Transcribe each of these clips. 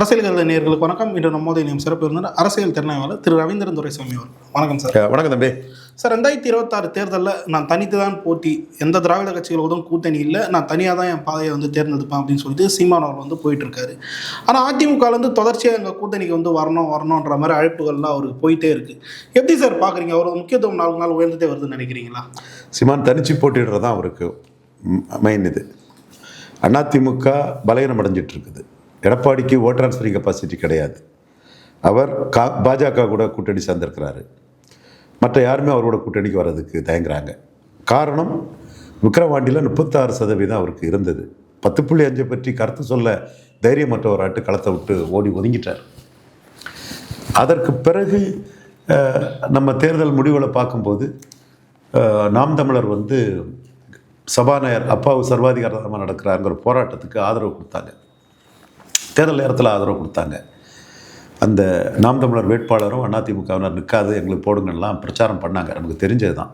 அரசியல் கருத நேர்களுக்கு வணக்கம். இன்று நம்மோது இணையும் சிறப்பு விருந்தினர் அரசியல் திறனாய்வாளர் திரு ரவீந்திரன் துரைசாமி அவர் வணக்கம் சார். வணக்கம் தம்பி. சார் ரெண்டாயிரத்தி இருபத்தாறு தேர்தலில் நான் தனித்து தான் போட்டி எந்த திராவிட கட்சிகளோடும் கூட்டணி இல்லை நான் தனியாக தான் என் பாதையை வந்து தேர்ந்தெடுப்பேன் அப்படின்னு சொல்லிட்டு சீமான் அவர் வந்து போயிட்டு இருக்காரு ஆனால் அதிமுகலேருந்து தொடர்ச்சியாக எங்கள் கூட்டணிக்கு வந்து வரணும் வரணுன்ற மாதிரி அழைப்புகள்லாம் அவருக்கு போயிட்டே இருக்கு. எப்படி சார் பார்க்குறீங்க அவரோட முக்கியத்துவம் நாளுக்கு நாள் உயர்ந்துட்டே வருதுன்னு நினைக்கிறீங்களா? சிமான் தனிச்சு போட்டிடுறது தான் அவருக்கு மெயின் இது. அதிமுக பலகீனம் அடைஞ்சிட்டு இருக்குது. எடப்பாடிக்கு ஓட் டிரான்ஸ்ஃபரிங் கெப்பாசிட்டி கிடையாது. அவர் கா பாஜக கூட கூட்டணி சேர்ந்திருக்கிறாரு. மற்ற யாருமே அவரோட கூட்டணிக்கு வர்றதுக்கு தயங்குறாங்க. காரணம் விக்கிரவாண்டியில் முப்பத்தாறு சதவீதம் அவருக்கு இருந்தது. பத்து புள்ளி அஞ்சை பற்றி கருத்து சொல்ல தைரியமற்றவராட்டு களத்தை விட்டு ஓடி ஒதுங்கிட்டார். அதற்கு பிறகு நம்ம தேர்தல் முடிவுகளை பார்க்கும்போது நாம் தமிழர் வந்து சபாநாயகர் அப்பாவு சர்வாதிகாரமாக நடக்கிறாங்கிற போராட்டத்துக்கு ஆதரவு கொடுத்தாங்க. தேர்தல் நேரத்தில் ஆதரவு கொடுத்தாங்க. அந்த நாம் தமிழர் வேட்பாளரும் அதிமுகவினர் நிற்காது எங்களுக்கு போடுங்கலாம் பிரச்சாரம் பண்ணாங்க. நமக்கு தெரிஞ்சது தான்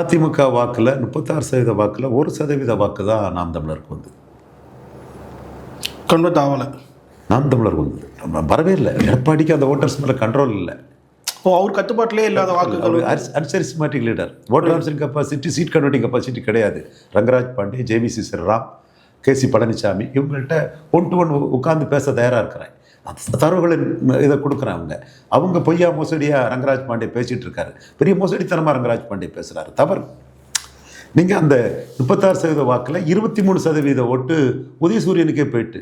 அதிமுக வாக்கில் முப்பத்தாறு சதவீத வாக்கில் ஒரு சதவீத வாக்கு தான் நாம் தமிழருக்கு வந்து கன்வெர்ட் ஆகலை. நாம் தமிழருக்கு நம்ம வரவே இல்லை. எடப்பாடிக்கு அந்த ஓட்டர்ஸ் மேலே கண்ட்ரோல் இல்லை. ஓ அவர் கட்டுப்பாட்டிலே இல்லாத வாக்குகள். Uncharismatic leader voter answering capacity seat converting capacity கிடையாது. ரங்கராஜ் பாண்டே ஜேவிசி கேசி பழனிசாமி இவங்கள்ட்ட ஒன் டு ஒன் உட்காந்து பேச தயாராக இருக்கிறேன் அந்த தரவுகளின் இதை கொடுக்குறேன் அவங்க. அவங்க பொய்யா மோசடியாக ரங்கராஜ் பாண்டே பேசிகிட்டு இருக்காரு பெரிய மோசடித்தனமாக ரங்கராஜ் பாண்டே பேசுகிறாரு தவறு. நீங்கள் அந்த முப்பத்தாறு சதவீத வாக்கில் இருபத்தி மூணு சதவீத ஓட்டு உதயசூரியனுக்கே போயிட்டு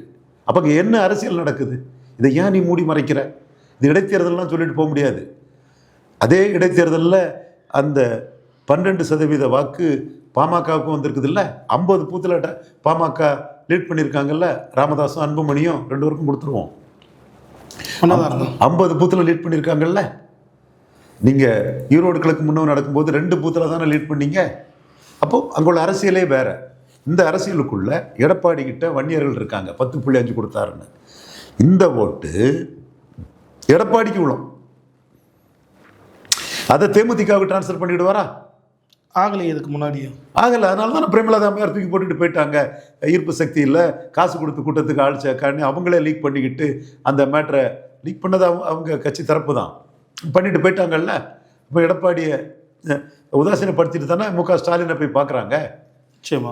அப்போ என்ன அரசியல் நடக்குது? இதை ஏன் நீ மூடி மறைக்கிற? இது இடைத்தேர்தல்லாம் சொல்லிட்டு போக முடியாது. அதே இடைத்தேர்தலில் அந்த பன்னெண்டு சதவீத வாக்கு பாமகவுக்கும் வந்திருக்குது இல்லை ஐம்பது பூத்தில் பாமக லீட் பண்ணியிருக்காங்கல்ல ராமதாஸும் அன்புமணியும் ரெண்டு பேருக்கும் கொடுத்துருவோம். ஐம்பது பூத்தில் லீட் பண்ணியிருக்காங்கல்ல நீங்கள் ஈரோடு கிழக்கு முன்னே நடக்கும்போது ரெண்டு பூத்தில் தானே லீட் பண்ணீங்க? அப்போ அங்குள்ள அரசியலே வேற. இந்த அரசியலுக்குள்ள எடப்பாடி கிட்ட வன்னியர்கள் இருக்காங்க. பத்து புள்ளி அஞ்சு கொடுத்தாருன்னு. இந்த ஓட்டு எடப்பாடிக்கு விழும் அதை தேமுதிகவுக்கு ட்ரான்ஸ்ஃபர் பண்ணிவிடுவாரா ஆகலை இதுக்கு முன்னாடியே. ஆகலை அதனால தான் பிரேமலதா அம்மையார் தூக்கி போட்டுட்டு போயிட்டாங்க. ஈர்ப்பு சக்தி இல்லை காசு கொடுத்து கூட்டத்துக்கு சேர்க்கான்னு அவங்களே லீக் பண்ணிக்கிட்டு அந்த மேட்ரை லீக் பண்ணது அவங்க அவங்க கட்சி தரப்பு தான். பண்ணிட்டு போயிட்டாங்கல்ல? இப்போ எடப்பாடியை உதாசீனப்படுத்திட்டு தானே மு க ஸ்டாலினை போய் பார்க்குறாங்க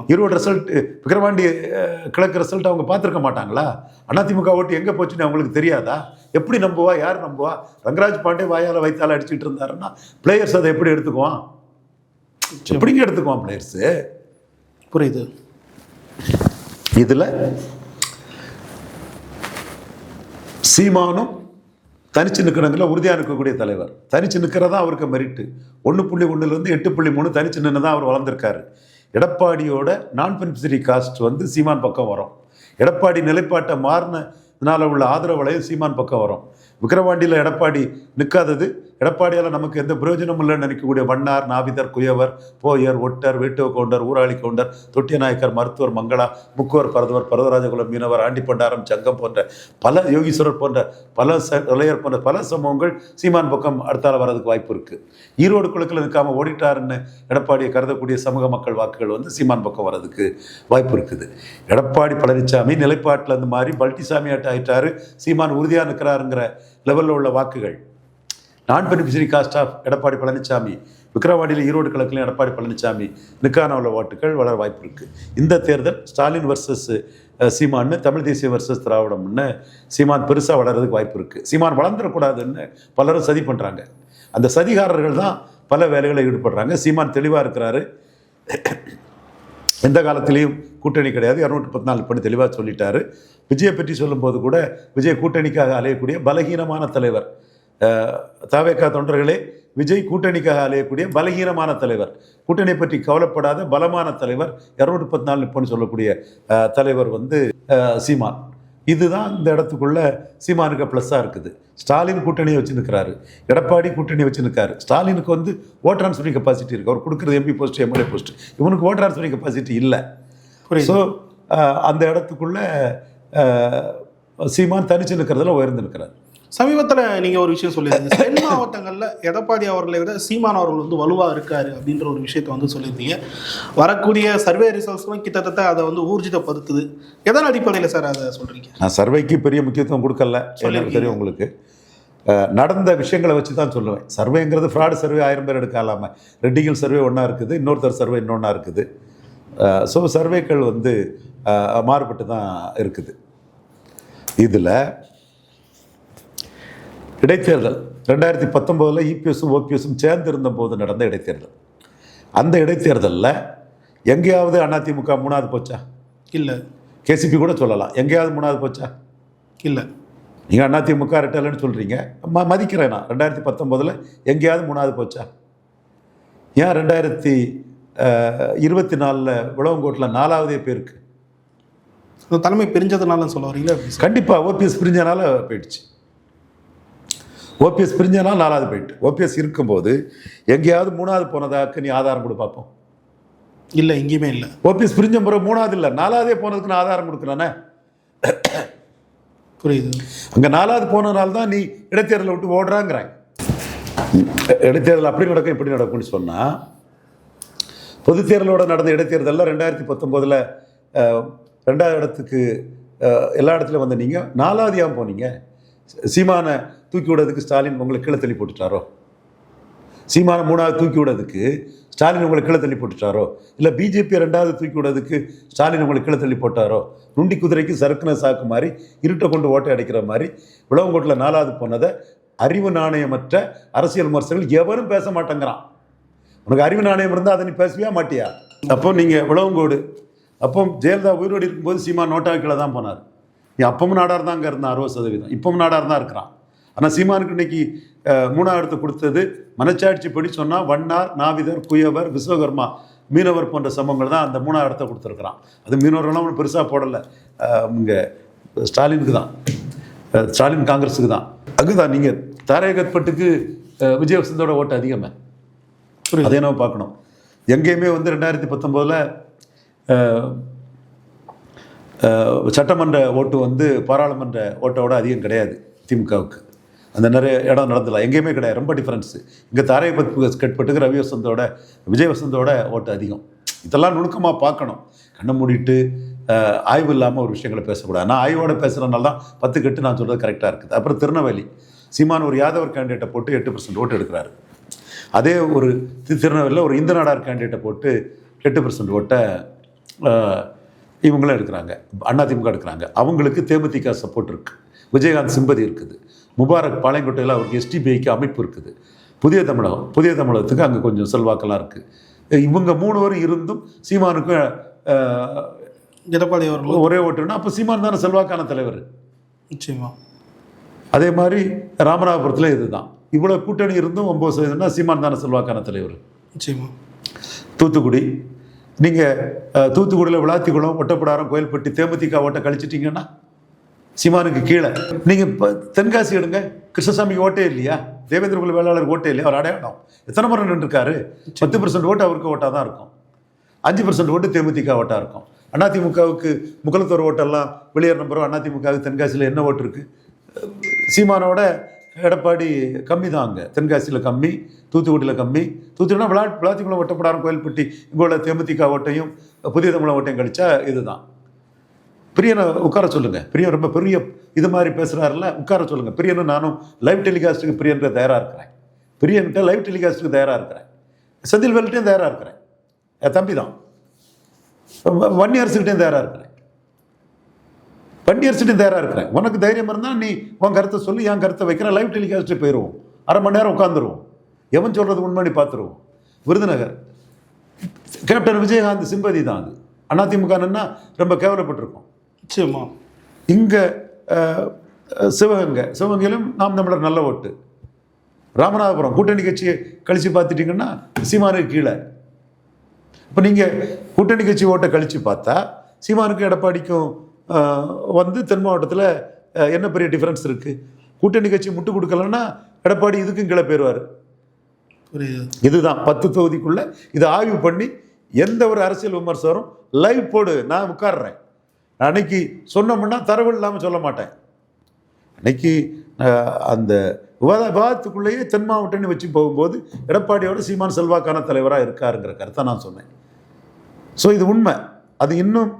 ஈரோடு ரிசல்ட் விக்கிரவாண்டி அஹ், கிழக்கு ரிசல்ட் அவங்க பார்த்துருக்க மாட்டாங்களா? அதிமுக ஓட்டு எங்கே போச்சுன்னு அவங்களுக்கு தெரியாதா? எப்படி நம்புவா? யார் நம்புவா? ரங்கராஜ் பாண்டே வாயால் வைத்தால அடிச்சுட்டு இருந்தாருன்னா பிளேயர்ஸ் அதை எப்படி எடுத்துக்குவான்? எப்படிங்க எடுத்துக்குவான் பிளேயர்ஸு புரியுது. இதில் சீமானும் தனிச்சு நிற்கிறவங்கள உறுதியாக நிற்கக்கூடிய தலைவர். தனிச்சு நிற்கிறதா அவருக்கு மெரிட்டு ஒன்று புள்ளி ஒன்றுலேருந்து எட்டு புள்ளி மூணு தனிச்சு நின்று தான் அவர் வளர்ந்துருக்காரு. எடப்பாடியோட நான் பெனிஃபிஷரி காஸ்ட் வந்து சீமான் பக்கம் வரும். எடப்பாடி நிலைப்பாட்டை மாறினதுனால உள்ள ஆதரவு வளையம் சீமான் பக்கம் வரும். விக்கிரவாண்டியில் எடப்பாடி நிற்காதது எடப்பாடியால் நமக்கு எந்த பிரயோஜனமும் இல்லைன்னு நினைக்கக்கூடிய வண்ணார் நாவிதர் குயவர் போயர் ஒட்டர் வேட்டுவ கவுண்டர் ஊராளி கவுண்டர் தொட்டிய நாயக்கர் மருத்துவர் மங்களா முக்குவர் பரதவர் பரதராஜகுலம் மீனவர் ஆண்டிப்பண்டாரம் சங்கம் போன்ற பல யோகீஸ்வரர் போன்ற பல ச இளையர் போன்ற பல சமூகங்கள் சீமான் பக்கம் அடுத்தால வர்றதுக்கு வாய்ப்பு இருக்குது ஈரோடு குழுக்கள் நிற்காம ஓடிட்டாருன்னு எடப்பாடியை கருதக்கூடிய சமூக மக்கள் வாக்குகள் வந்து சீமான் பக்கம் வர்றதுக்கு வாய்ப்பு இருக்குது. எடப்பாடி பழனிசாமி நிலைப்பாட்டில் இந்த மாதிரி பல்டிசாமி ஆட்ட ஆயிட்டாரு சீமான் உறுதியாக நிற்கிறாருங்கிற லெவலில் உள்ள வாக்குகள். Non beneficiary caste of Edappadi Palaniswami விக்கிரவாண்டியில் Erode கிழக்கில் எடப்பாடி பழனிசாமி நிக்கான உள்ள ஓட்டுகள் வளர வாய்ப்பு இருக்குது இந்த தேர்தல் ஸ்டாலின் வர்சஸ் சீமான்னு தமிழ் தேசிய வர்சஸ் திராவிடம்னு சீமான் பெருசாக வளர்றதுக்கு வாய்ப்பு இருக்குது சீமான் வளர்ந்துடக்கூடாதுன்னு பலரும் சதி பண்ணுறாங்க அந்த சதிகாரர்கள் தான் பல வேலைகளை ஈடுபடுறாங்க. சீமான் தெளிவாக இருக்கிறாரு. எந்த காலத்திலையும் கூட்டணி கிடையாது. இரநூற்றி பத்து நாலு படி தெளிவாக சொல்லிட்டாரு. விஜயை பற்றி சொல்லும்போது கூட விஜய் கூட்டணிக்காக அலையக்கூடிய பலகீனமான தலைவர். தாவேக்கா தொண்டர்களே விஜய் கூட்டணிக்காக அலையக்கூடிய பலகீனமான தலைவர். கூட்டணி பற்றி கவலைப்படாத பலமான தலைவர் இரநூற்றி பத்து நாலு நிற்பன்னு சொல்லக்கூடிய தலைவர் வந்து சீமான். இதுதான் இந்த இடத்துக்குள்ள சீமானுக்கு ப்ளஸ்ஸாக இருக்குது. ஸ்டாலின் கூட்டணியை வச்சு நிற்கிறாரு எடப்பாடி கூட்டணி வச்சு நிற்காரு ஸ்டாலினுக்கு வந்து ஓட் ட்ரான்ஸ்ஃபரிங் கெப்பாசிட்டி இருக்குது அவர் கொடுக்குறது எம்பி போஸ்ட் எம்எல்ஏ போஸ்ட் இவனுக்கு ஓட் ட்ரான்ஸ்ஃபரிங் கெப்பாசிட்டி இல்லை. ஸோ அந்த இடத்துக்குள்ள சீமான் தனிச்சு நிற்கிறதுல உயர்ந்து நிற்கிறார் சமீபத்தில் நீங்கள் ஒரு விஷயம் சொல்லியிருந்தீங்க. தென் மாவட்டங்களில் எடப்பாடி அவர்களை விட சீமான் அவர்கள் வந்து வலுவாக இருக்காரு அப்படின்ற ஒரு விஷயத்தை வந்து சொல்லியிருந்தீங்க. வரக்கூடிய சர்வே ரிசல்ட்ஸ்லாம் கிட்டத்தட்ட அதை வந்து ஊர்ஜிதப்படுத்துது. எதன் அடிப்படையில் சார் அதை சொல்கிறீங்க நான் சர்வேக்கு பெரிய முக்கியத்துவம் கொடுக்கல. எனக்கு. தெரியும் உங்களுக்கு. நடந்த விஷயங்களை வச்சு தான் சொல்லுவேன். சர்வேங்கிறது ஃப்ராடு சர்வே ஆயிரம் பேர் எடுக்கலாம. ரெட்டிகள் சர்வே ஒன்றா இருக்குது இன்னொருத்தர் சர்வே இன்னொன்றா இருக்குது. ஸோ சர்வேக்கள் வந்து மாறுபட்டு தான் இருக்குது. இதில் இடைத்தேர்தல். ரெண்டாயிரத்தி பத்தொம்போதில் இபிஎஸும் ஓபிஎஸும் சேர்ந்து இருந்தபோது நடந்த இடைத்தேர்தல். அந்த இடைத்தேர்தலில் எங்கேயாவது அதிமுக மூணாவது போச்சா? இல்லை. கேசிபி கூட சொல்லலாம். எங்கேயாவது மூணாவது போச்சா? இல்லை. நீங்கள் அதிமுக ரெட்டலன்னு சொல்கிறீங்க ம மதிக்கிறேன் நான். ரெண்டாயிரத்தி பத்தொம்போதில் எங்கேயாவது மூணாவது போச்சா? ஏன் ரெண்டாயிரத்தி இருபத்தி நாலில் விளவங்கோட்டில் நாலாவதே பேருக்கு? தலைமை பிரிஞ்சதுனால சொல்ல வரீங்களா? கண்டிப்பாக ஓபிஎஸ் பிரிஞ்சனால போயிடுச்சு. ஓபிஎஸ் பிரிஞ்சனால நாலாவது போயிட்டு. ஓபிஎஸ் இருக்கும்போது எங்கேயாவது மூணாவது போனதாக்கு நீ ஆதாரம் கொடு பார்ப்போம் இல்லை எங்கேயுமே இல்லை. ஓபிஎஸ் பிரிஞ்ச முறை மூணாவது இல்லை நாலாவதே போனதுக்கு நான் ஆதாரம் கொடுக்குறேனே புரியுது. அங்கே நாலாவது போனதுனால தான் நீ இடைத்தேர்தலை விட்டு ஓடுறாங்கிறாங்க இடைத்தேர்தல் அப்படி நடக்கும் இப்படி நடக்கும்னு சொன்னால் பொதுத் தேர்தலோடு நடந்த இடைத்தேர்தலில் ரெண்டாயிரத்தி பத்தொம்போதில் ரெண்டாவது இடத்துக்கு எல்லா இடத்துலையும் வந்த நீங்கள் நாலாவது ஏன் போனீங்க? சீமானை தூக்கி விடுறதுக்கு ஸ்டாலின் உங்களை கீழே தள்ளி போட்டுட்டாரோ? சீமானை மூணாவது தூக்கி விடுறதுக்கு ஸ்டாலின் உங்களை கீழே தள்ளி போட்டுட்டாரோ? இல்லை பிஜேபி ரெண்டாவது தூக்கி விடுறதுக்கு ஸ்டாலின் உங்களை கீழே தள்ளி போட்டாரோ? நுண்டி குதிரைக்கு சறுக்குன சாக்கு மாதிரி இருட்டை கொண்டு ஓட்டை அடிக்கிற மாதிரி விளவங்கோட்டில் நாலாவது போனதை அறிவு நாணயமற்ற அரசியல் விமர்சகர்கள் எவரும் பேச மாட்டேங்கிறான். உனக்கு அறிவு நாணயம் இருந்தால் அதை நீ பேசவே மாட்டியா? அப்போ நீங்கள் விளவங்கோடு அப்போ ஜெயலலிதா உயிரோடு இருக்கும்போது சீமா நோட்டா கீழே தான் போனார். நீ அப்பவும் நாடார் தான் அங்கே இருந்தான் அறுபது சதவீதம். இப்பவும் நாடார் தான் இருக்கிறான். ஆனால் சீமானுக்கு இன்னைக்கு மூணாவது இடத்தை கொடுத்தது மனச்சாட்சி படி சொன்னால் வண்ணார் நாவிதர் குயவர் விஸ்வகர்மா மீனவர் போன்ற சமூகங்கள் தான் அந்த மூணாவது இடத்தை கொடுத்துருக்குறான். அது மீனவர்கள்லாம் ஒன்றும் பெருசாக போடலை. இங்கே ஸ்டாலினுக்கு தான். ஸ்டாலின் காங்கிரஸுக்கு தான். அதுதான் நீங்கள் தாரகத்பட்டுக்கு அஹ், விஜய் வசந்தோட ஓட்டு அதிகமே. புரியுது. அதே நம்ம பார்க்கணும். எங்கேயுமே வந்து ரெண்டாயிரத்தி பத்தொம்போதில் சட்டமன்ற ஓட்டு வந்து பாராளுமன்ற ஓட்டோட அதிகம் கிடையாது திமுகவுக்கு. அந்த நிறைய இடம் நடந்தலாம் எங்கேயுமே கிடையாது. ரொம்ப டிஃப்ரென்ஸு இங்கே தாரையப்பத்து கட்பட்டுக்கு ரவி வசந்தோட விஜய் வசந்தோட ஓட்டு அதிகம். இதெல்லாம் நுணுக்கமாக பார்க்கணும். கண்ணை மூடிட்டு ஆய்வு இல்லாமல் ஒரு விஷயங்களை பேசக்கூடாது. நான் ஆய்வோட பேசுகிறனால தான் பத்து கட்டு நான் சொல்கிறது கரெக்டாக இருக்குது. அப்புறம் திருநெல்வேலி. சீமான் ஒரு யாதவர் கேண்டிடேட்டை போட்டு எட்டு பர்சன்ட் ஓட்டு எடுக்கிறாரு. அதே ஒரு திருநெல்வேலியில் ஒரு இந்து நாடார் கேண்டிடேட்டை போட்டு எட்டு பர்சன்ட் ஓட்டை இவங்களும் எடுக்கிறாங்க. அதிமுக எடுக்கிறாங்க. அவங்களுக்கு தேமுதிக சப்போர்ட் இருக்குது விஜயகாந்த் சிம்பதி இருக்குது. முபாரக் பாளையங்கோட்டையில் அவருக்கு எஸ்டிபிஐக்கு அமைப்பு இருக்குது. புதிய தமிழகம் புதிய தமிழகத்துக்கு அங்கே கொஞ்சம் செல்வாக்கெல்லாம் இருக்குது இவங்க மூணு பேரும் இருந்தும் சீமானுக்கும் எடப்பாடி அவர்கள் ஒரே ஓட்டுன்னா அப்போ சீமான் தானே செல்வாக்கான தலைவர். நிச்சயமா. அதே மாதிரி ராமநாதபுரத்தில் இதுதான். இவ்வளோ கூட்டணி இருந்தும் ஒம்பது சதவீதம்னா சீமான் தானே செல்வாக்கான தலைவர். நிச்சயமா. தூத்துக்குடி நீங்கள் தூத்துக்குடியில் விளாத்திக்குளம் ஒட்டப்படாரம் கோயில்பட்டி தேமுதிக ஓட்டை கழிச்சிட்டிங்கன்னா சீமானுக்கு கீழே. நீங்கள் இப்போ தென்காசி எடுங்க. கிருஷ்ணசாமிக்கு ஓட்டே இல்லையா? தேவேந்திர குல வேளாளர் ஓட்டே இல்லையா? அவர் அடையாளம். எத்தனை முறை நின்றுருக்காரு? பத்து பர்சன்ட் ஓட்டு அவருக்கு ஓட்டாக தான் இருக்கும். அஞ்சு பர்சன்ட் ஓட்டு தேமுதிக ஓட்டாக இருக்கும். அதிமுகவுக்கு முகலத்தோர் ஓட்டெல்லாம் வெளியேற நம்பரும் அதிமுகவுக்கு தென்காசியில் என்ன ஓட்டு இருக்குது சீமானோட எடப்பாடி கம்மி தான் அங்கே. தென்காசியில் கம்மி தூத்துக்குடியில் கம்மி. தூத்துக்குடினா விளா விளாத்திக்குளம் ஒட்டப்படாரம் கோயில்பட்டி இங்கே உள்ள தேமுதிக ஓட்டையும் புதிய தமிழ ஓட்டையும் கழிச்சா இதுதான். பிரியனை உட்கார சொல்லுங்க. பிரியன் ரொம்ப பெரிய இது மாதிரி பேசுகிறாருல உட்கார சொல்லுங்க. பிரியனும் நானும் லைவ் டெலிகாஸ்ட்டுக்கு பிரியன்கிட்ட தயாராக இருக்கிறேன். பிரியன்கிட்ட லைவ் டெலிகாஸ்ட்டுக்கு தயாராக இருக்கிறேன். செந்தில் வேல்கிட்டையும் தயாராக இருக்கிறேன். என் தம்பி தான் வன்னியரசுக்கிட்டையும் தயாராக இருக்கிறேன். வன்னியரசுகிட்டையும் தயாராக இருக்கிறேன். உனக்கு தைரியம் இருந்தால் நீ உன் கருத்தை சொல்லி என் கருத்தை வைக்கிறேன் லைவ் டெலிகாஸ்ட்டு போயிடுவோம் அரை மணி நேரம் உட்காந்துருவோம் எவன் சொல்கிறது உண்மை நீ பார்த்துருவோம். விருதுநகர். கேப்டன் விஜயகாந்த் சிம்பதி தான் அது. அதிமுகன்னா ரொம்ப கேவலப்பட்டிருக்கோம். நிச்சயமா. இங்கே சிவகங்கை. சிவகங்கையிலும் நாம் தமிழர் நல்ல ஓட்டு. ராமநாதபுரம் கூட்டணி கட்சியை கழித்து பார்த்துட்டிங்கன்னா சீமானுக்கு கீழே. இப்போ நீங்கள் கூட்டணி கட்சி ஓட்டை கழித்து பார்த்தா சீமானுக்கும் எடப்பாடிக்கும் வந்து தென் மாவட்டத்தில் என்ன பெரிய டிஃப்ரென்ஸ் இருக்குது கூட்டணி கட்சி முட்டு கொடுக்கலன்னா எடப்பாடி இதுக்கும் கீழே போயிடுவார் இதுதான். பத்து தொகுதிக்குள்ள இதை ஆய்வு பண்ணி எந்த ஒரு அரசியல் விமர்சகரும் லைவ் போடு நான் உட்கார்றேன். அன்னைக்கு சொன்னோம்னா தரவு இல்லாமல் சொல்ல மாட்டேன். அன்னைக்கு அந்த விவாத விவாதத்துக்குள்ளேயே தென் மாவட்டம்னு வச்சு போகும்போது எடப்பாடியோட சீமான் செல்வாக்கான தலைவராக இருக்காருங்கிற கருத்தை நான் சொன்னேன். ஸோ இது உண்மை. அது இன்னும்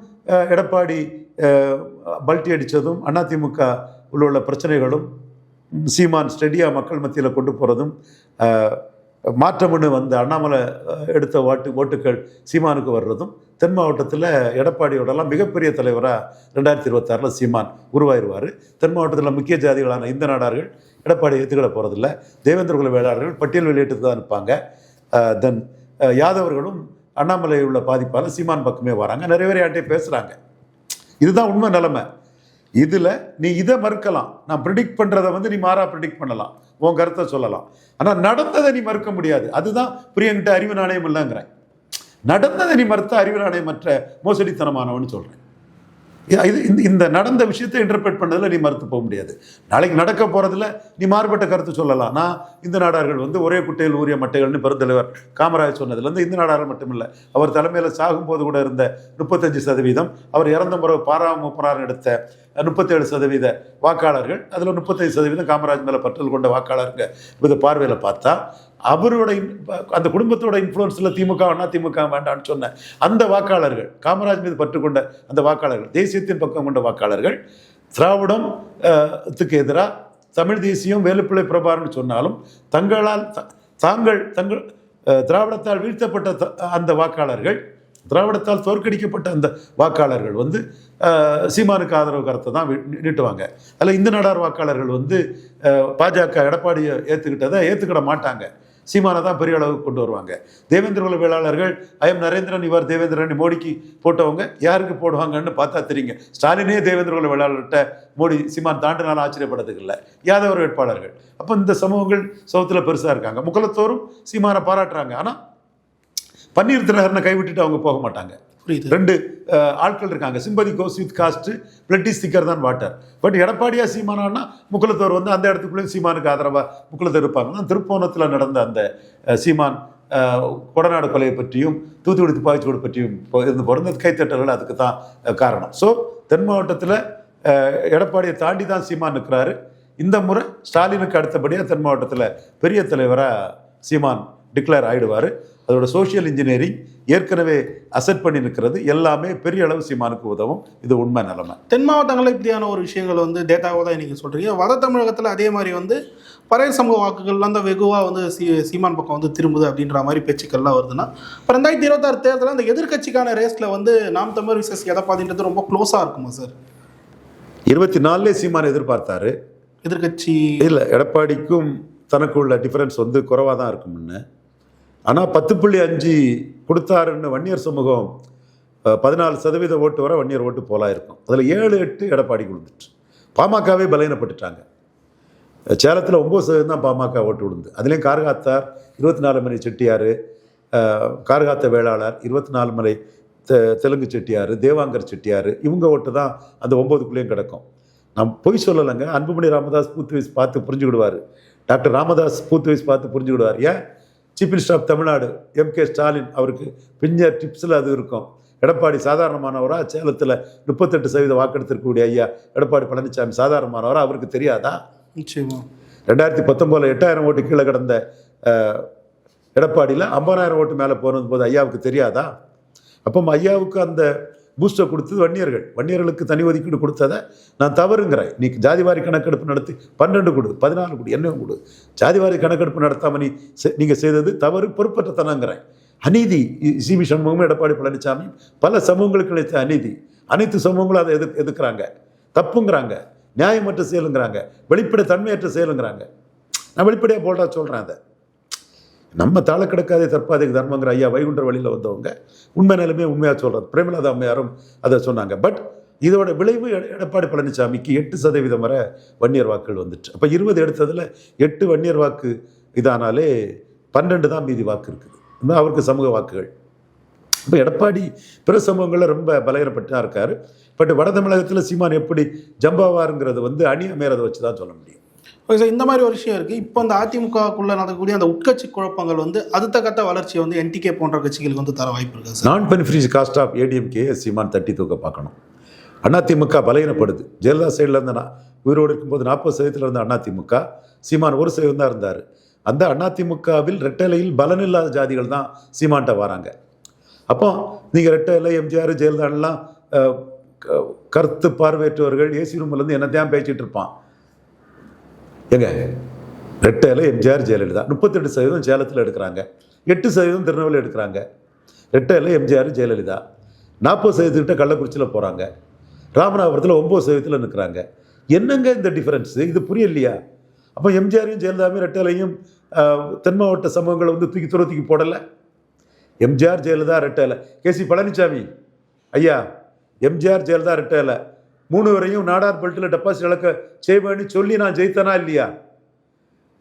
எடப்பாடி பல்ட்டி அடித்ததும் அதிமுக உள்ள உள்ள பிரச்சனைகளும் சீமான் ஸ்டெடியாக மக்கள் மத்தியில் கொண்டு போகிறதும் மாற்றம்னு வந்த அண்ணாமலை எடுத்த வாட்டு ஓட்டுக்கள் சீமானுக்கு வர்றதும் தென் மாவட்டத்தில் எடப்பாடியோடலாம் மிகப்பெரிய தலைவராக ரெண்டாயிரத்தி இருபத்தாறில் சீமான் உருவாயிருவார். தென் மாவட்டத்தில் முக்கிய ஜாதிகளான இந்த நாடார்கள் எடப்பாடி ஏற்றுக்கிட போகிறதில்ல தேவேந்திர குல வேளாளர்கள் பட்டியல் வெளியிட்டு தான் இருப்பாங்க. தென் யாதவர்களும் அண்ணாமலை உள்ள பாதிப்பால் சீமான் பக்கமே வராங்க. நிறைய பேர் யார்கிட்டயே பேசுகிறாங்க இதுதான் உண்மை நிலமை. இதில் நீ இதை மறுக்கலாம். நான் ப்ரிடிக்ட் பண்ணுறதை வந்து நீ மாறாக ப்ரிடிக்ட் பண்ணலாம். உன் கருத்தை சொல்லலாம். ஆனால் நடந்ததை நீ மறுக்க முடியாது. அதுதான் பிரியங்கிட்ட அறிவு நாணயம் இல்லைங்கிறேன். நடந்ததை நீ மறுத்த அறிவு நாணயமற்ற மோசடித்தனமானவன்னு சொல்கிறேன் இது இந்த இந்த நடந்த விஷயத்தை இன்டர்பிரேட் பண்ணதில் நீ மறுத்து போக முடியாது. நாளைக்கு நடக்க போகிறதுல நீ மாறுபட்ட கருத்து சொல்லலாம். நான் இந்த நாடார்கள் வந்து ஒரே குட்டையில் ஊரிய மட்டைகள்னு பெருந்தலைவர் காமராஜ் சொன்னதுலேருந்து இந்த நாடார்கள் மட்டுமில்லை அவர் தலைமையில் சாகும்போது கூட இருந்த முப்பத்தஞ்சு சதவீதம் அவர் இறந்த முறை பாராமுப்பரார் எடுத்த முப்பத்தேழு சதவீத வாக்காளர்கள் அதில் முப்பத்தஞ்சு சதவீதம் காமராஜ் மேலே பற்றல் கொண்ட வாக்காளருங்க வித பார்வையில் பார்த்தா அவரோட இன்- அந்த குடும்பத்தோட இன்ஃப்ளூயன்ஸில் திமுக வேணா திமுக வேண்டாம்னு சொன்ன அந்த வாக்காளர்கள் காமராஜ் மீது பற்றுக்கொண்ட அந்த வாக்காளர்கள் தேசியத்தின் பக்கம் கொண்ட வாக்காளர்கள் திராவிடம் த்துக்கு எதிராக தமிழ் தேசியம் வேலுப்பிள்ளை பிரபாரம்னு சொன்னாலும் தங்களால் த- தாங்கள் தங்கள் திராவிடத்தால் வீழ்த்தப்பட்ட த- அந்த வாக்காளர்கள் திராவிடத்தால் தோற்கடிக்கப்பட்ட அந்த வாக்காளர்கள் வந்து சீமானுக்கு ஆதரவு கருத்தை தான் நீட்டுவாங்க. அதில் இந்த நாடார் வாக்காளர்கள் வந்து பாஜக எடப்பாடியை ஏற்றுக்கிட்டதை ஏற்றுக்கிட மாட்டாங்க. சீமானை தான் பெரிய அளவுக்கு கொண்டு வருவாங்க. தேவேந்திர குல வேளாளர்கள் ஐஎம் நரேந்திரன் இவர் தேவேந்திரன் மோடிக்கு போட்டவங்க யாருக்கு போடுவாங்கன்னு பார்த்தா தெரியுங்க. ஸ்டாலினே தேவேந்திர குல வேளாளர்கிட்ட மோடி சீமான் தாண்டினாலும் ஆச்சரியப்படுறதுக்கு இல்லை யாதவர் வேட்பாளர்கள். அப்போ இந்த சமூகங்கள் சவுத்தில் பெருசாக இருக்காங்க. முக்கலத்தோறும் சீமானை பாராட்டுறாங்க. ஆனால் பன்னீர் திலகரனை கைவிட்டுட்டு அவங்க போக மாட்டாங்க. புரியுது. ரெண்டு ஆட்கள் இருக்காங்க. Sympathy goes with caste British sticker தான் வாட்டர். பட் எடப்பாடியா சீமானான்னா முக்குலத்தோர் வந்து அந்த இடத்துக்குள்ளேயும் சீமானுக்கு ஆதரவாக முக்குலத்தோர் இருப்பாங்க. திருப்போணத்தில் நடந்த அந்த சீமான் கொடநாடு கொலையை பற்றியும் தூத்துக்குடி துப்பாக்கிச்சூடு பற்றியும் இருந்து பிறந்த கைத்தட்டல்கள் அதுக்கு தான் காரணம். ஸோ தென் மாவட்டத்தில் எடப்பாடியை தாண்டி தான் சீமான் நிற்கிறாரு. இந்த முறை ஸ்டாலினுக்கு அடுத்தபடியாக தென் மாவட்டத்தில் பெரிய தலைவராக சீமான் டிக்ளேர் ஆயிடுவார். அதோட சோஷியல் இன்ஜினியரிங் ஏற்கனவே அசெட் பண்ணி நிற்கிறது எல்லாமே பெரிய அளவு சீமானுக்கு உதவும். இது உண்மை நிலைமை. தென் மாவட்டங்களில் இப்படியான ஒரு விஷயங்கள் வந்து டேட்டாவாக தான் நீங்கள் சொல்கிறீங்க வட தமிழகத்தில் அதே மாதிரி வந்து பழைய சமூக வாக்குகள்லாம் தான் வெகுவாக வந்து சீ சீமான் பக்கம் வந்து திரும்புது அப்படின்ற மாதிரி பேச்சுக்கள்லாம் வருதுன்னா இப்போ ரெண்டாயிரத்தி இருபத்தாறு தேர்தலில் அந்த எதிர்க்கட்சிக்கான ரேஸில் வந்து நாம் தமிழ் விசஸ் எடப்பாடின்றது ரொம்ப க்ளோஸாக இருக்குமா சார் இருபத்தி நாலுலேயே சீமான் எதிர்பார்த்தாரு. எதிர்க்கட்சி இல்லை எடப்பாடிக்கும் தனக்கு உள்ள டிஃபரன்ஸ் வந்து குறைவாக தான் இருக்கும்னு ஆனால் பத்து புள்ளி அஞ்சு கொடுத்தாருன்னு வன்னியர் சமூகம் பதினாலு சதவீத ஓட்டு வர வன்னியர் ஓட்டு போலாக இருக்கும் அதில் ஏழு எட்டு எடப்பாடி விழுந்துட்டு பாமகவே பலகீனப்பட்டுட்டாங்க. சேலத்தில் ஒம்பது சதவீதம் தான் பாமக ஓட்டு விழுந்து. அதுலேயும் கார்காத்தார் இருபத்தி நாலு மணி செட்டியார் கார்காத்த வேளாளர் இருபத்தி நாலு மலை தெ தெலுங்கு செட்டியார் தேவாங்கர் செட்டியார் இவங்க ஓட்டு தான் அந்த ஒம்போதுக்குள்ளேயும் கிடக்கும். நான் பொய் சொல்லலைங்க. அன்புமணி ராமதாஸ் பூத்து வயசு பார்த்து புரிஞ்சுக்கிடுவார். டாக்டர் ராமதாஸ் பூத்து வயசு பார்த்து புரிஞ்சுக்கிடுவார். ஏன்? Chief minister of Tamil Nadu M K Stalin அவருக்கு பிஞ்சர் டிப்ஸில் அது இருக்கும். எடப்பாடி சாதாரணமானவரா? சேலத்தில் முப்பத்தெட்டு சதவீத வாக்கெடுத்திருக்கக்கூடிய ஐயா எடப்பாடி பழனிசாமி சாதாரணமானவரா? அவருக்கு தெரியாதா? நிச்சயமா. ரெண்டாயிரத்தி பத்தொம்போதில் எட்டாயிரம் ஓட்டு கீழே கிடந்த எடப்பாடியில் ஐம்பதாயிரம் ஓட்டு மேலே போனது போது ஐயாவுக்கு தெரியாதா? அப்போ ஐயாவுக்கு அந்த பூஸ்டர் கொடுத்தது வன்னியர்கள். வன்னியர்களுக்கு தனி ஒதுக்கீடு கொடுத்ததை நான் தவறுங்கிறேன். நீ ஜாதிவாரி கணக்கெடுப்பு நடத்தி பன்னெண்டு கொடு பதினாலு கொடு என்ன கொடு. ஜாதிவாரி கணக்கெடுப்பு நடத்தாம நீ செ- செய்தது தவறு பொறுப்பற்றத்தனங்கிறேன் அநீதி சிபி சண்முகம் சண்முகமும் எடப்பாடி பழனிசாமி பல சமூகங்களுக்கு கிடைத்த அநீதி. அனைத்து சமூகங்களும் அதை எது எதுக்குறாங்க தப்புங்கிறாங்க. நியாயமற்ற செயலுங்கிறாங்க. வெளிப்படை தன்மையற்ற செயலுங்கிறாங்க. நான் வெளிப்படையாக போல்டா சொல்கிறேன் அதை. நம்ம தாழ கிடக்காதே தற்பாதைக்கு தர்மங்கிற ஐயா வைகுண்டர் வழியில் வந்தவங்க உண்மை நிலைமையை உண்மையாக சொல்கிறது பிரேமலதா அம்மையாரும் அதை சொன்னாங்க. பட் இதோட விளைவு எட- எடப்பாடி பழனிசாமிக்கு எட்டு சதவீதம் வரை வன்னியர் வாக்குகள் வந்துட்டு அப்போ இருபது எடுத்ததில் எட்டு வன்னியர் வாக்கு இதானாலே பன்னெண்டு தான் மீதி வாக்கு இருக்குது. இன்னும் அவருக்கு சமூக வாக்குகள். இப்போ எடப்பாடி பிற சமூகங்களில் ரொம்ப பலகரப்பட்டு தான் இருக்கார். பட் வட தமிழகத்தில் சீமான் எப்படி ஜம்பாவாருங்கிறது வந்து அணி அமையறதை வச்சு தான் சொல்ல முடியும். ஓகே சார் இந்த மாதிரி ஒரு விஷயம் இருக்குது இப்போ அந்த அதிமுகக்குள்ளே நடக்கக்கூடிய அந்த உட்கட்சி குழப்பங்கள் வந்து அடுத்த கட்ட வளர்ச்சியை வந்து என்டிகே போன்ற கட்சிகளுக்கு வந்து தர வாய்ப்பு இருக்குது sir non beneficiary caste of ADMK Seeman தட்டி தூக்க பார்க்கணும். அதிமுக பலகீனப்படுது. ஜெயலலிதா சைடில் இருந்த உயிரோடு இருக்கும்போது நாற்பது சதவீதத்தில் இருந்த அதிமுக சீமான் ஒரு சதவீதம் தான் இருந்தார். அந்த அதிமுகவில் ரெட்டலையில் பலனில்லாத ஜாதிகள் தான் சீமான்ட்ட வராங்க. அப்போ நீங்கள் ரெட்டலை எம்ஜிஆர் ஜெயலலிதாலாம் க- கருத்து பார்வையற்றவர்கள் ஏசி ரூம்லேருந்து என்னத்தையும் பேசிட்டு இருப்பான். எங்க ரெட்டையில் எம்ஜிஆர் ஜெயலலிதா. முப்பத்தெட்டு சதவீதம் சேலத்தில் எடுக்கிறாங்க. எட்டு சதவீதம் திருநெல்வேலி எடுக்கிறாங்க. ரெட்டையில் எம்ஜிஆர் ஜெயலலிதா. நாற்பது சதவீதத்துக்கிட்ட கள்ளக்குறிச்சியில் போகிறாங்க ராமநாதபுரத்தில் ஒம்பது சதவீதத்தில் நிற்கிறாங்க என்னங்க இந்த டிஃபரன்ஸு இது புரியலையா? அப்போ எம்ஜிஆரையும் ஜெயலலிதாவையும் ரெட்டையிலையும் தென் மாவட்ட சமூகங்களை வந்து தூக்கி துற தூக்கி போடலை? எம்ஜிஆர் ஜெயலலிதா ரெட்டையில கேசி பழனிசாமி ஐயா எம்ஜிஆர் ஜெயலலிதா ரெட்டையில் மூணு வரையும் நாடார் பெல்ட்டில் டெபாசிட் இழக்க செய்வேன்னு சொல்லி நான் ஜெயித்தனா இல்லையா?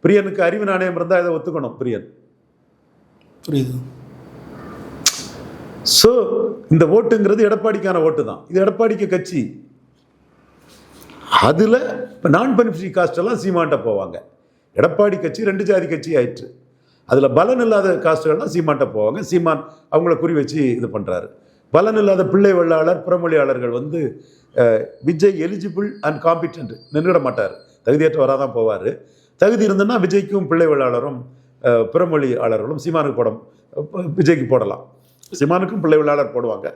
பிரியனுக்கு அறிவு நாணயம் இருந்தால் இதை ஒத்துக்கணும் பிரியன். புரியுது. ஸோ இந்த ஓட்டுங்கிறது எடப்பாடிக்கான ஓட்டு தான். இது எடப்பாடிக்கு கட்சி. அதில் இப்போ நான் பெனிஃபிஷரி காஸ்ட் எல்லாம் சீமான்ட்ட போவாங்க. எடப்பாடி கட்சி ரெண்டு ஜாதி கட்சி ஆயிற்று. அதில் பலன் இல்லாத காஸ்ட்டுகள்லாம் சீமான்ட்ட போவாங்க. சீமான் அவங்கள குறி வச்சு இது பண்ணுறாரு பலன் இல்லாத பிள்ளை வெள்ளாளர் புறமொழியாளர்கள் வந்து விஜய் எலிஜிபிள் அண்ட் காம்பிட்டன்ட் நின்றுட மாட்டார் தகுதியற்றவராக தான் போவார். தகுதி இருந்ததுன்னா விஜய்க்கும் பிள்ளை வெள்ளாளரும் சிமானுக்கு புறமொழியாளர்களும் சீமானுக்கு போட விஜய்க்கு போடலாம். சீமானுக்கும் பிள்ளை விழாளர் போடுவாங்க.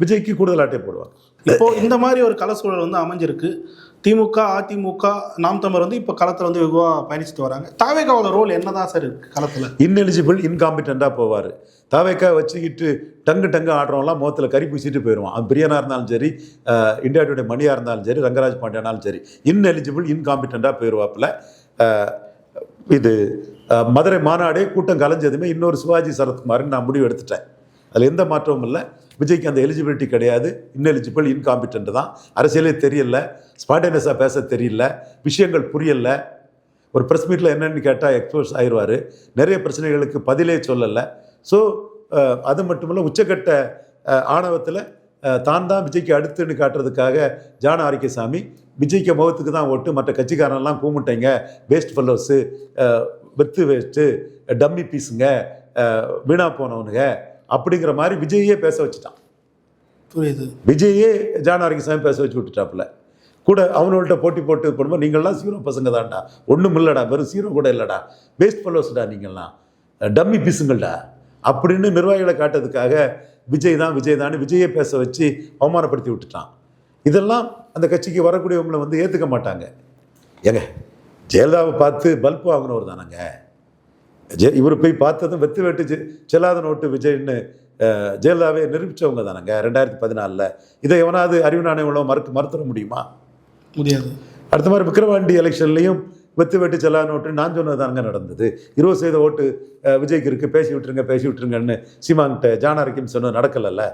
விஜய்க்கு கூடுதலாட்டே போடுவாங்க. இப்போ இந்த மாதிரி ஒரு கலசூழல் வந்து அமைஞ்சிருக்கு. திமுக அதிமுக நாம் தமிழர் வந்து இப்போ களத்தில் வந்து வெகுவாக பயணிச்சுட்டு வராங்க. தாவேகாவோட ரோல் என்னதான் சார் இருக்குது களத்தில்? இன்எலிஜிபிள் இன்காம்பிட்டண்ட்டாக போவார். தாவேக்கா வச்சுக்கிட்டு டங்கு டங்கு ஆடுறவங்களாம் முகத்தில் கறி பூசிட்டு போயிடுவான் அது பிரியனாக இருந்தாலும் சரி அஹ், இந்தியா டுடே மணியாக இருந்தாலும் சரி ரங்கராஜ் பாண்டியானாலும் சரி இன்எலிஜிபிள் இன்காம்பிட்டண்ட்டாக போயிடுவாப்பில் இது மதுரை மாநாடே கூட்டம் கலைஞ்சதுமே இன்னொரு சிவாஜி சரத்குமார்னு நான் முடிவு எடுத்துட்டேன். அதில் எந்த மாற்றமும் இல்லை. விஜய்க்கு அந்த எலிஜிபிலிட்டி கிடையாது இன்எலிஜிபிள் இன்காம்பிட்டன்ட் தான். அரசியலே தெரியல ஸ்பாண்டேனியஸாக பேச தெரியல விஷயங்கள் புரியல. ஒரு ப்ரெஸ் மீட்டில் என்னன்னு கேட்டால் எக்ஸ்போஸ் ஆயிடுவார் நிறைய பிரச்சனைகளுக்கு பதிலே சொல்லலை. ஸோ அது மட்டுமல்ல உச்சக்கட்ட ஆணவத்தில் தான் தான் விஜய்க்கு அடுத்துன்னு காட்டுறதுக்காக ஜான ஆரிக்கசாமி விஜய்க்கு முகத்துக்கு தான் ஓட்டு மற்ற கட்சிக்காரன்லாம் கூமுட்டைங்க வேஸ்ட் ஃபெல்லோஸு வெத்து வேஸ்ட்டு டம்மி பீஸுங்க வீணாக வீணா போனவனுங்க. அப்படிங்கிற மாதிரி விஜய்யே பேச வச்சுட்டான். புரியுது. விஜயே ஜான் ஆரோக்கியசாமி பேச வச்சு விட்டுட்டாப்புல. கூட அவனோள்கிட்ட போட்டி போட்டு போடும்போது நீங்கள்லாம் சீரோ பசங்க தான்டா. ஒன்றும் இல்லைடா. வெறும் சீரோ கூட இல்லைடா. வேஸ்ட் ஃபெல்லோஸ்டா நீங்கள்லாம். டம்மி பீஸுங்கள்டா அப்படின்னு நிர்வாகிகளை காட்டுறதுக்காக விஜய் தான் விஜய் தான் விஜயை பேச வச்சு அவமானப்படுத்தி விட்டுட்டான். இதெல்லாம் அந்த கட்சிக்கு வரக்கூடியவங்களை வந்து ஏற்றுக்க மாட்டாங்க. ஏங்க ஜெயலலிதாவை பார்த்து பல்ப் வாங்கினவர் தானங்க? ஜெ இவர் போய் பார்த்ததும் வெத்து வெட்டு செல்லாத நோட்டு விஜய்னு ஜெயலலிதாவே நிரூபித்தவங்க தானங்க ரெண்டாயிரத்தி பதினாலில். இதை எவனாவது அறிவு நாணயம் உள்ளவன் மறுக்க மறுத்துட முடியுமா? முடியாது. அடுத்த மாதிரி விக்கிரவாண்டி எலெக்ஷன்லையும் வெத்து வெட்டு செல்லாத நோட்டு நான் சொன்னது தானங்க நடந்தது. இருபது சதவீத ஓட்டு விஜய்க்கு இருக்குது பேசி விட்டுருங்க பேசி விட்டுருங்கன்னு சீமான்கிட்ட ஜானாரிக்கும் சொன்னது நடக்கலைல்ல.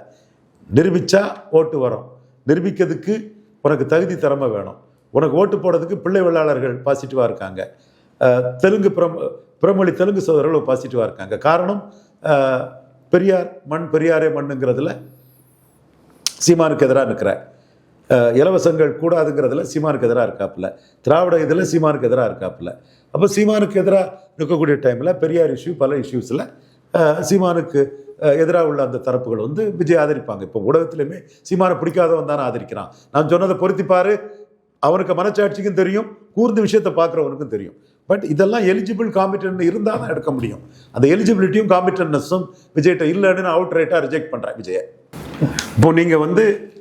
நிரூபிச்சா ஓட்டு வரும். நிரூபிக்கிறதுக்கு உனக்கு தகுதி திறமை வேணும். உனக்கு ஓட்டு போடுறதுக்கு பிள்ளை வெள்ளாளர்கள் பாசிட்டிவாக இருக்காங்க. தெலுங்கு பிரம பிறமொழி தெலுங்கு சோதரர்கள் பாசிட்டிவாக இருக்காங்க. காரணம் பெரியார் மண் பெரியாரே மண்ணுங்கிறதுல சீமானுக்கு எதிராக நிற்கிற இலவசங்கள் கூடாதுங்கிறதுல சீமானுக்கு எதிராக இருக்காப்புல. திராவிட இதில் சீமானுக்கு எதிராக இருக்காப்புல. அப்போ சீமானுக்கு எதிராக நிற்கக்கூடிய டைமில் பெரியார் இஷ்யூ பல இஷ்யூஸில் சீமானுக்கு எதிராக உள்ள அந்த தரப்புகள் வந்து விஜய் ஆதரிப்பாங்க. இப்போ ஊடகத்துலையுமே சீமானை பிடிக்காதவன் தானே ஆதரிக்கிறான். நான் சொன்னதை பொருத்தி அவனுக்கு மனச்சாட்சிக்கும் தெரியும். கூர்ந்து விஷயத்தை பார்க்குறவனுக்கும் தெரியும். பட் இதெல்லாம் எலிஜிபிள் காம்பிட்டன் இருந்தால் தான் எடுக்க முடியும். அந்த எலிஜிபிலிட்டியும் காம்பிட்டன்னஸும் விஜய்கிட்ட இல்லைன்னு நான் அவுட் ரைட்டாக ரிஜெக்ட் பண்ணுறேன் விஜயை. இப்போ நீங்கள் வந்து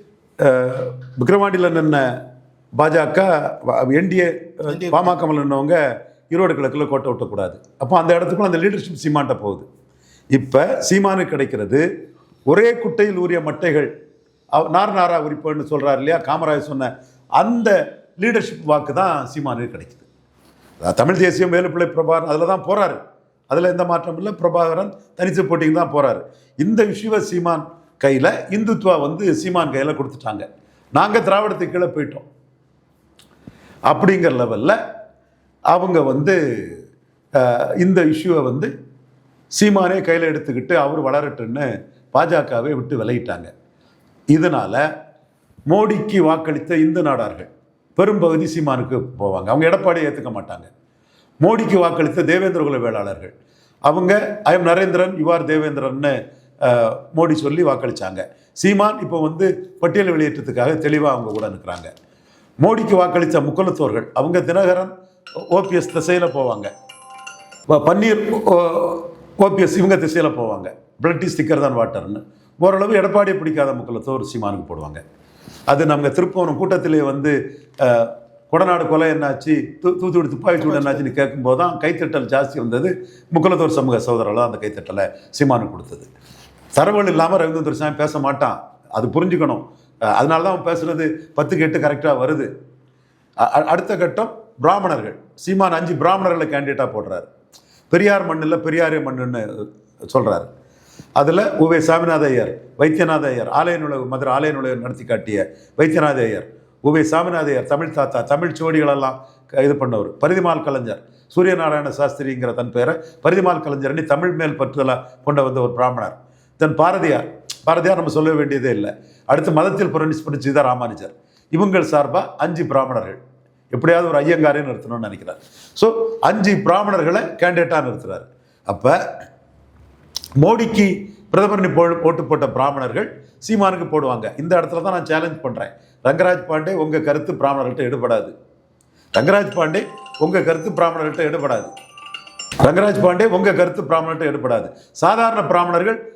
விக்ரவாண்டியில் நின்ன பாஜக என்டிஏ. பாமகவில் நின்னவங்க ஈரோடு கிழக்கில் கோட்டை விட்டக்கூடாது. அப்போ அந்த இடத்துக்குள்ள அந்த லீடர்ஷிப் சீமான்ட்ட போகுது. இப்போ சீமானுக்கு கிடைக்கிறது ஒரே குட்டையில் ஊறிய மட்டைகள். அவ- நார் நாரா உரிப்புன்னு சொல்கிறார் இல்லையா? காமராஜ் சொன்ன அந்த லீடர்ஷிப் வாக்கு தான் சீமானுக்கு கிடைக்குது. தமிழ் தேசியம் வேலுப்பிள்ளை பிரபாகரன் அதில் தான் போகிறாரு அதில் எந்த மாற்றம் இல்லை. பிரபாகரன் தனித்து போட்டிங்க தான் போகிறாரு இந்த விஷுவ சீமான் கையில் இந்துத்துவா வந்து சீமான் கையில் கொடுத்துட்டாங்க. நாங்கள் திராவிடத்துக்கு கீழே போயிட்டோம். அப்படிங்கிற லெவலில் அவங்க வந்து இந்த இஷ்யூவை வந்து சீமானே கையில் எடுத்துக்கிட்டு அவர் வளரட்டுன்னு பாஜகவை விட்டு விலகிட்டாங்க. இதனால் மோடிக்கு வாக்களித்த இந்து நாடார்கள் பெரும்பகுதி சீமானுக்கு போவாங்க. அவங்க எடப்பாடியை ஏற்றுக்க மாட்டாங்க. மோடிக்கு வாக்களித்த தேவேந்திர குல வேளாளர்கள். அவங்க I am Narendran you are தேவேந்திரன்னு Modi சொல்லி வாக்களிச்சாங்க. சீமான் இப்போ வந்து பட்டியல் வெளியேற்றத்துக்காக தெளிவாக அவங்க கூட நிற்கிறாங்க மோடிக்கு வாக்களித்த முக்கலத்தோர்கள் அவங்க தினகரன் ஓபிஎஸ் திசையில் போவாங்க. பன்னீர் ஓபிஎஸ் இவங்க திசையில் போவாங்க. பிளட்டி ஸ்டிக்கர் தான் வாட்டர்னு. ஓரளவு எடப்பாடியை பிடிக்காத முக்கலத்தோர் சீமானுக்கு போடுவாங்க. அது நம்ம திருப்பவனம் கூட்டத்திலே வந்து கொடநாடு கொலை என்னாச்சு தூ தூத்துக்குடி துப்பாக்கி சூடு என்னாச்சுன்னு கேட்கும்போது தான் கைத்தட்டல் ஜாஸ்தி வந்தது. முக்குலத்தோர் சமூக சகோதரர்கள் அந்த கைத்தட்டலை சீமானு கொடுத்தது. தரவுகள் இல்லாமல் ரவீந்திர துரைசாமி பேச மாட்டான். அது புரிஞ்சுக்கணும். அதனால தான் அவன் பேசுகிறது பத்துக்கு எட்டு கரெக்டாக வருது. அடுத்த கட்டம் பிராமணர்கள். சீமான் அஞ்சு பிராமணர்களை கேண்டிடேட்டாக போடுறாரு. பெரியார் மண்ணில் பெரியாரே மண்ணுன்னு சொல்கிறாரு அதில் உவே சாமிநாத ஐயர் வைத்தியநாத ஐயர் ஆலய நுழைவு மதுரை ஆலய நுழைவு நடத்தி காட்டிய வைத்தியநாத ஐயர் உவே சாமிநாத ஐயர் தமிழ் தாத்தா தமிழ் சுவடிகளெல்லாம் க- இது பண்ணவர் பரிதிமால் கலைஞர் சூரியநாராயண சாஸ்திரிங்கிற தன் பெயரை பரிதிமால் கலைஞர்னு தமிழ் மேல் பற்றுதலாக கொண்ட வந்த ஒரு பிராமணர். தென் பாரதியார் பாரதியார் நம்ம சொல்ல வேண்டியதே இல்லை. அடுத்து மதத்தில் புரணிச்சு தான் ராமானுஜர். இவங்கள் சார்பாக அஞ்சு பிராமணர்கள். எப்படியாவது ஒரு ஐயங்காரே நிறுத்தணும்னு நினைக்கிறார். ஸோ அஞ்சு பிராமணர்களை கேண்டிடேட்டாக நிறுத்துறாரு. அப்போ மோடிக்கு பிரதமர் போ- ஓட்டு போட்ட பிராமணர்கள் சீமானுக்கு போடுவாங்க. இந்த இடத்துல தான் நான் சேலஞ்ச் பண்ணுறேன் ரங்கராஜ் பாண்டே உங்கள் கருத்து பிராமணர்கள்ட்ட எடுபடாது. ரங்கராஜ் பாண்டே உங்கள் கருத்து பிராமணர்கள்ட்ட எடுபடாது. ரங்கராஜ் பாண்டே உங்கள் கருத்து பிராமணர்கிட்ட எடுபடாது. சாதாரண பிராமணர்கள்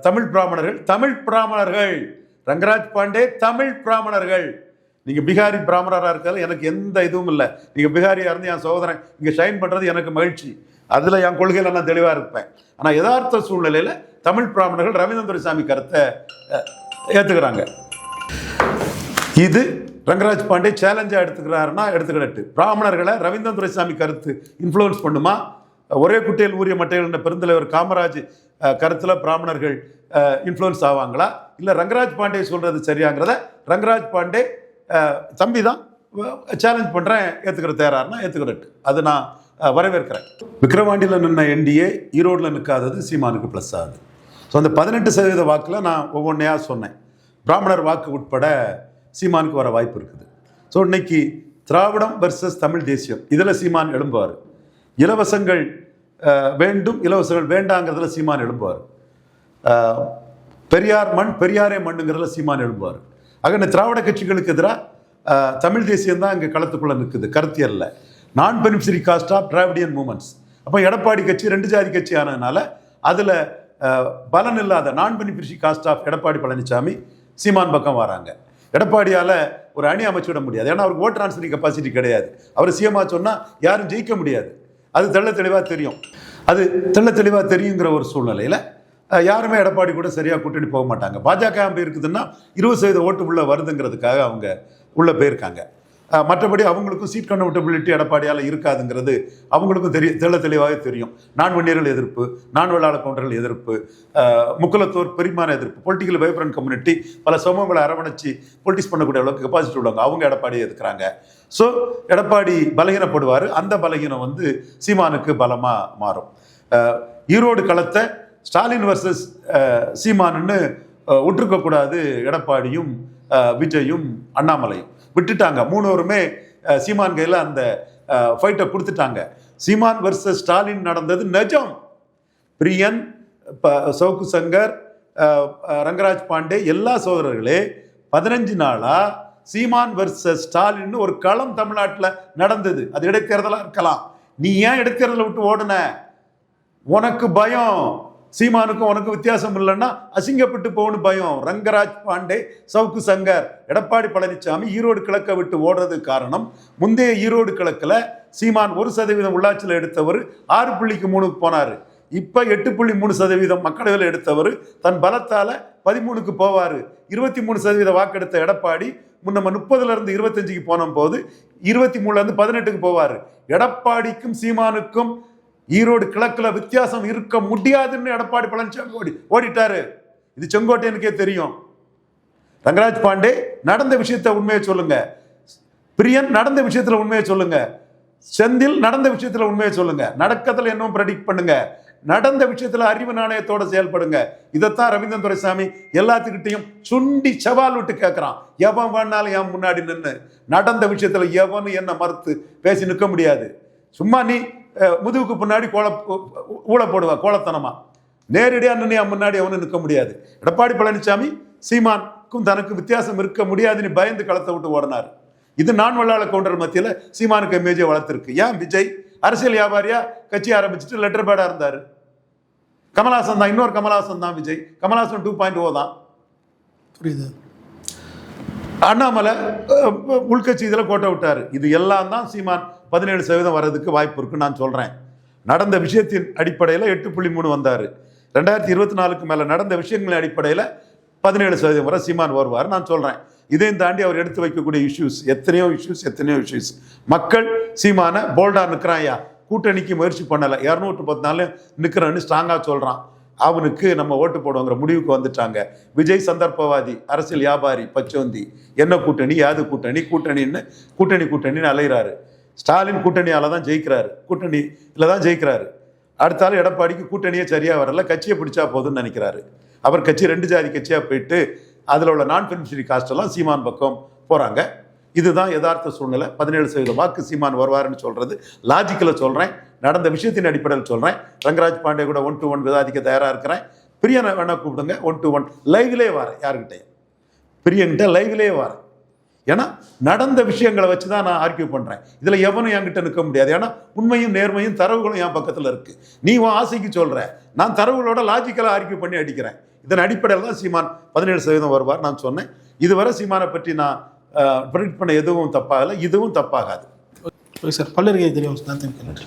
தமிழ் பிராமணர்கள் தமிழ் பிராமணர்கள். ரங்கராஜ் பாண்டே தமிழ் பிராமணர்கள். நீங்கள் பீகாரி பிராமணராக இருக்காது எனக்கு எந்த இதுவும் இல்லை. நீங்கள் பீகாரியாக இருந்து என் சகோதரன் இங்கே ஷைன் பண்ணுறது எனக்கு மகிழ்ச்சி. அதில் என் கொள்கையில் நான் தெளிவாக இருப்பேன். ஆனால் யதார்த்த சூழ்நிலையில் தமிழ் பிராமணர்கள் ரவீந்திர சாமி கருத்தை ஏற்றுக்கிறாங்க இது ரங்கராஜ் பாண்டே சேலஞ்சாக எடுத்துக்கிறாருன்னா எடுத்துக்கிட்டு பிராமணர்களை ரவீந்திரன் துரைசாமி கருத்து இன்ஃப்ளூயன்ஸ் பண்ணுமா? ஒரே குட்டையில் ஊரிய மட்டைகள் என்ற பெருந்தலைவர் காமராஜ் கருத்தில் பிராமணர்கள் இன்ஃப்ளூயன்ஸ் ஆவாங்களா? இல்லை ரங்கராஜ் பாண்டே சொல்கிறது சரியாங்கிறத ரங்கராஜ் பாண்டே தம்பி தான் சேலஞ்ச் பண்ணுறேன் ஏற்றுக்கிற தேராருன்னா ஏற்றுக்கிட்டு அது நான் வரவேற்கிறேன். விக்ரவாண்டியில் நின்ன என்டிஏ ஈரோடில் நிற்காதது சீமானுக்கு ப்ளஸ் ஆகுது. ஸோ அந்த பதினெட்டு சதவீத வாக்கில் நான் ஒவ்வொன்றையாக சொன்னேன். பிராமணர் வாக்கு உட்பட சீமானுக்கு வர வாய்ப்பு இருக்குது. ஸோ இன்னைக்கு திராவிடம் வர்சஸ் தமிழ் தேசியம் இதில் சீமான் எழும்புவார். இலவசங்கள் வேண்டும் இலவசங்கள் வேண்டாங்கிறதுல சீமான் எழும்புவார். பெரியார் மண் பெரியாரே மண்ணுங்கிறதுல சீமான் எழும்புவார். ஆக இந்த திராவிட கட்சிகளுக்கு எதிராக தமிழ் தேசியம் தான் இங்கே களத்துக்குள்ளே நிற்குது கருத்தியல்ல. Non beneficiary caste of Dravidian movements அப்போ எடப்பாடி கட்சி ரெண்டு ஜாதி கட்சி ஆனதுனால அதில் பலன் இல்லாத non beneficiary caste of Edappadi Palaniswami Seeman பக்கம் வராங்க. எடப்பாடியால் ஒரு அணி அமைச்சு விட முடியாது. ஏன்னா அவருக்கு ஓட் ட்ரான்ஸ்ஃபரிங் கெப்பாசிட்டி கிடையாது. அவர் சீமா சொன்னால் யாரும் ஜெயிக்க முடியாது. அது தெள்ள தெளிவாக தெரியும். அது தெள்ள தெளிவாக தெரியுங்கிற ஒரு சூழ்நிலையில் யாருமே எடப்பாடி கூட சரியாக கூட்டணி போக மாட்டாங்க. பாஜக அம்பு இருக்குதுன்னா இருபது சதவீத ஓட்டு உள்ள வருதுங்கிறதுக்காக அவங்க உள்ளே போயிருக்காங்க. மற்றபடி அவங்களுக்கும் சீட் கன்வெர்டபிலிட்டி எடப்பாடியால் இருக்காதுங்கிறது அவங்களுக்கும் தெரிய தெள்ள தெளிவாக தெரியும். நான் வன்னியர்கள் எதிர்ப்பு நான் வெள்ளாள கவுண்டர்கள் எதிர்ப்பு முக்குலத்தோர் பெருமான எதிர்ப்பு பொலிட்டிக்கல் வைப்ரண்ட் கம்யூனிட்டி பல சமூகங்களை அரவணைச்சு பொலிட்டிக்ஸ் பண்ணக்கூடிய அளவுக்கு கெப்பாசிட்டி உள்ளவங்க அவங்க எடப்பாடியை எதிர்க்கிறாங்க. ஸோ எடப்பாடி பலகீனப்படுவார் அந்த பலகீனம் வந்து சீமானுக்கு பலமாக மாறும். ஈரோடு களத்தை ஸ்டாலின் வர்சஸ் சீமானுன்னு விட்டுருக்கக்கூடாது எடப்பாடியும் விஜயும் அண்ணாமலையும். விட்டுட்டாங்க. மூணுவருமே சீமான் கையில் அந்த ஃபைட்டை கொடுத்துட்டாங்க. சீமான் வர்சஸ் ஸ்டாலின் நடந்தது நிஜம். பிரியன் ப- சவுக்கு சங்கர் ரங்கராஜ் பாண்டே எல்லா சோதரர்களே பதினஞ்சு நாளாக சீமான் வர்சஸ் ஸ்டாலின் ஒரு களம் தமிழ்நாட்டில் நடந்தது. அது இடைத்தேர்தலாக இருக்கலாம். நீ ஏன் இடைத்தேர்தலை விட்டு ஓடுன? உனக்கு பயம். சீமானுக்கும் உனக்கும் வித்தியாசம் இல்லைன்னா அசிங்கப்பட்டு போகணும் பயம். ரங்கராஜ் பாண்டே சவுக்கு சங்கர் எடப்பாடி பழனிசாமி ஈரோடு கிழக்க விட்டு ஓடுறதுக்கு காரணம். முந்தைய ஈரோடு கிழக்கில் சீமான் ஒரு சதவீதம் உள்ளாட்சியில் எடுத்தவர் ஆறு புள்ளிக்கு மூணுக்கு போனார். இப்போ எட்டு புள்ளி மூணு சதவீதம் மக்களவையில் எடுத்தவர் தன் பலத்தால் பதிமூணுக்கு போவார். இருபத்தி மூணு சதவீத வாக்கெடுத்த எடப்பாடி முன்ன நம்ம முப்பதுலேருந்து இருபத்தஞ்சுக்கு போன போது இருபத்தி மூணுலேருந்து பதினெட்டுக்கு போவார். எடப்பாடிக்கும் சீமானுக்கும் ஈரோடு கிழக்குல வித்தியாசம் இருக்க முடியாதுன்னு எடப்பாடி பழனிசாமி ஓடி ஓடிட்டாரு. இது செங்கோட்டையனுக்கே தெரியும். ரங்கராஜ் பாண்டே நடந்த விஷயத்த உண்மையை சொல்லுங்க. பிரியன் நடந்த விஷயத்துல உண்மையை சொல்லுங்க. செந்தில் நடந்த விஷயத்துல உண்மையை சொல்லுங்க. நடக்கத்துல என்னவும் ப்ரெடிக்ட் பண்ணுங்க. நடந்த விஷயத்துல அறிவு நாணயத்தோட செயல்படுங்க. இதைத்தான் ரவீந்திரன் துரைசாமி எல்லாத்துக்கிட்டையும் சுண்டி சவால் விட்டு கேட்கறான் எவன் வேணாலும் என் முன்னாடி நின்று நடந்த விஷயத்துல எவனும் என்ன மறுத்து பேசி நிற்க முடியாது. சும்மா நீ முதுகுக்கு பின்னாடி கோல ஊழ போடுவ கோலத்தனமா. நேரடியாக என் முன்னாடி அவனு நிற்க முடியாது. எடப்பாடி பழனிசாமி சீமானுக்கும் தனக்கு வித்தியாசம் இருக்க முடியாதுன்னு பயந்து களத்தை விட்டு ஓடினார். இது நான் வல்லாள கவுண்டர் மத்தியில் சீமானுக்கு இமேஜை வளர்த்துருக்கு. ஏன் விஜய்? அரசியல் வியாபாரியா? கட்சி ஆரம்பிச்சுட்டு லெட்டர் பேடா இருந்தார். கமலஹாசன் தான் இன்னொரு கமலஹாசன் தான் Vijay. Kamal Haasan two point O தான். புரியுது. அண்ணாமலை உள்கட்சி இதில் கோட்டை விட்டார். இது எல்லாம் தான் சீமான் பதினேழு சதவீதம் வர்றதுக்கு வாய்ப்பு இருக்குன்னு நான் சொல்கிறேன் நடந்த விஷயத்தின் அடிப்படையில் எட்டு புள்ளி மூணு வந்தார். ரெண்டாயிரத்தி இருபத்தி நாலுக்கு மேலே நடந்த விஷயங்களின் அடிப்படையில் பதினேழு சதவீதம் வரை சீமான் வருவார் நான் சொல்கிறேன் இதையும் தாண்டி அவர் எடுத்து வைக்கக்கூடிய இஷ்யூஸ் எத்தனையோ இஷ்யூஸ் எத்தனையோ இஷ்யூஸ் மக்கள் சீமான போல்டா நிற்கிறான்யா கூட்டணிக்கு முயற்சி பண்ணலை. இரநூற்று பத்து நாள் நிற்கிறேன்னு ஸ்ட்ராங்காக சொல்கிறான் அவனுக்கு நம்ம ஓட்டு போடுவோங்கிற முடிவுக்கு வந்துட்டாங்க. விஜய் சந்தர்ப்பவாதி அரசியல் வியாபாரி பச்சோந்தி என்ன கூட்டணி? யாது கூட்டணி? கூட்டணின்னு கூட்டணி கூட்டணின்னு அலைகிறாரு ஸ்டாலின் கூட்டணியால் தான் ஜெயிக்கிறாரு. கூட்டணியில் தான் ஜெயிக்கிறாரு. அடுத்தாலும் எடப்பாடிக்கு கூட்டணியே சரியாக வரல. கட்சியை பிடிச்சா போதும்னு நினைக்கிறாரு. அவர் கட்சி ரெண்டு ஜாதி கட்சியாக போயிட்டு அதில் உள்ள நான் பெனிஃபிஷரி காஸ்டெல்லாம் சீமான் பக்கம் போகிறாங்க இதுதான் யதார்த்த சூழ்நிலை. பதினேழு சதவீத வாக்கு சீமான் வருவாருன்னு சொல்கிறது லாஜிக்கில் சொல்கிறேன் நடந்த விஷயத்தின் அடிப்படையில் சொல்கிறேன் ரங்கராஜ் பாண்டே கூட ஒன் டு ஒன் விவாதிக்க தயாராக இருக்கிறேன். பிரியனை வேணால் கூப்பிடுங்க. ஒன் டு ஒன் லைவ்லே வரேன் யாருக்கிட்டையும். பிரியன்கிட்ட லைவ்லே வரேன். ஏன்னா நடந்த விஷயங்களை வச்சு தான் நான் ஆர்கியூ பண்ணுறேன் இதில் எவனும் என்கிட்ட நிற்க முடியாது. ஏன்னா உண்மையும் நேர்மையும் தரவுகளும் என் பக்கத்தில் இருக்குது நீ உன் ஆசைக்கு சொல்கிற நான் தரவுகளோட லாஜிக்கலாக ஆர்கியூ பண்ணி அடிக்கிறேன். இதன் அடிப்படையில் தான் சீமான் பதினேழு சதவீதம் வருவார் நான் சொன்னேன். இதுவரை சீமானை பற்றி நான் ப்ரெடிக்ட் பண்ண எதுவும் தப்பாகலை. இதுவும் தப்பாகாது. சார். பல்லருக்கு தெரியும். சார் தேங்க்யூ நன்றி.